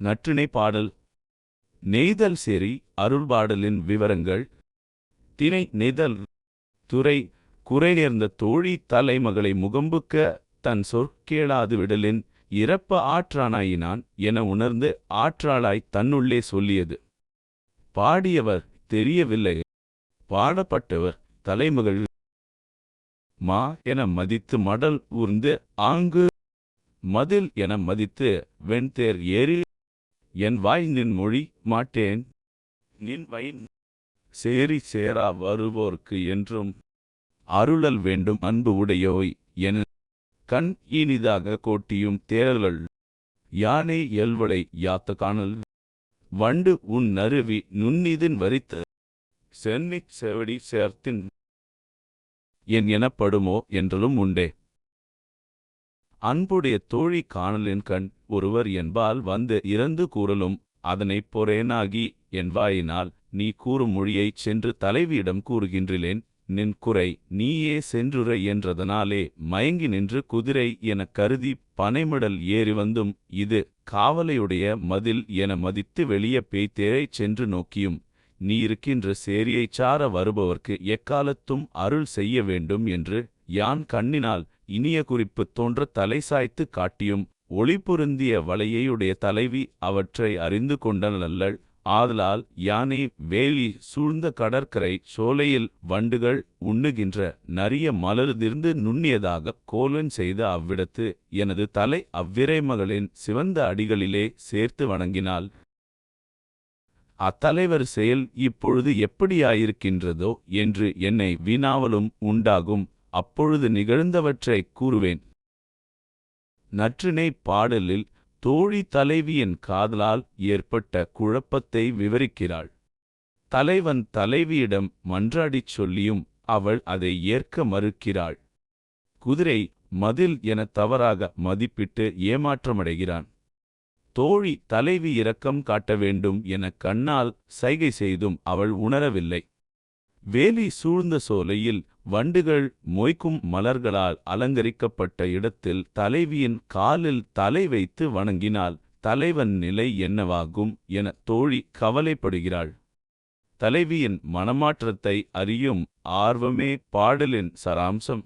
நற்றிணை பாடல். நெய்தல் சேரி அருள்பாடலின் விவரங்கள். திணை நெய்தல் துறை குறை நேர்ந்த தோழி தலைமகளை முகம்புக்க தன் சொற்கேளாது விடலின் இறப்ப ஆற்றானாயினான் என உணர்ந்து ஆற்றாளாய் தன்னுள்ளே சொல்லியது. பாடியவர் தெரியவில்லை. பாடப்பட்டவர் தலைமகள். மா என மதித்து மடல் ஊர்ந்து ஆங்கு மதில் என மதித்து வெண்தேர் ஏறி என் வாய் நின் மொழி மாட்டேன். நின் வயின் சேரி சேரா வருவோர்க்கு என்றும் அருளல் வேண்டும் அன்பு உடையோய் என கண் இனிதாக கோட்டியும் தேரல்கள் யானை எல்வளை யாத்த காணல். வண்டு உன் நறுவி நுண்ணிதின் வரித்த சென்னிச் செவடி சேர்த்தின். என் எனப்படுமோ என்றலும் உண்டே. அன்புடைய தோழி காணலின் கண் ஒருவர் என்பால் வந்து இறந்து கூறலும் அதனைப் பொறேனாகி என் வாயினால் நீ கூறும் மொழியைச் சென்று தலைவியிடம் கூறுகின்றிலேன் நின் குறை நீயே சென்றுரை என்றதனாலே மயங்கி நின்று குதிரை எனக் கருதி பனைமிடல் ஏறி வந்தும் இது காவலையுடைய மதில் என மதித்து வெளியே பேய்த்தேரைச் சென்று நோக்கியும் நீ இருக்கின்ற சேரியைச் சார வருபவர்க்கு எக்காலத்தும் அருள் செய்ய வேண்டும் என்று யான் கண்ணினால் இனிய குறிப்பு தோன்ற தலை சாய்த்து காட்டியும் ஒளி பொருந்திய வலையையுடைய தலைவி அவற்றை அறிந்து கொண்டனல்லள் ஆதலால் யானை வேலி சூழ்ந்த கடற்கரை சோலையில் வண்டுகள் உண்ணுகின்ற நரிய மலர்திர்ந்து நுண்ணியதாக கோலன் செய்த அவ்விடத்து எனது தலை அவ்விரைமகளின் சிவந்த அடிகளிலே சேர்த்து வணங்கினாள். அத்தலைவர் செயல் இப்பொழுது எப்படியாயிருக்கின்றதோ என்று என்னை வினாவலும் உண்டாகும். அப்பொழுது நிகழ்ந்தவற்றைக் கூறுவேன். நற்றிணை பாடலில் தோழி தலைவியின் காதலால் ஏற்பட்ட குழப்பத்தை விவரிக்கிறாள். தலைவன் தலைவியிடம் மன்றாடிச் சொல்லியும் அவள் அதை ஏற்க மறுக்கிறாள். குதிரை மதில் என தவறாக மதிப்பிட்டு ஏமாற்றமடைகிறான். தோழி தலைவி இரக்கம் காட்ட வேண்டும் என கண்ணால் சைகை செய்தும் அவள் உணரவில்லை. வேலி சூழ்ந்த சோலையில் வண்டுகள் மொய்க்கும் மலர்களால் அலங்கரிக்கப்பட்ட இடத்தில் தலைவியின் காலில் தலை வைத்து வணங்கினால் தலைவன் நிலை என்னவாகும் என தோழி கவலைப்படுகிறாள். தலைவியின் மனமாற்றத்தை அறியும் ஆர்வமே பாடலின் சராம்சம்.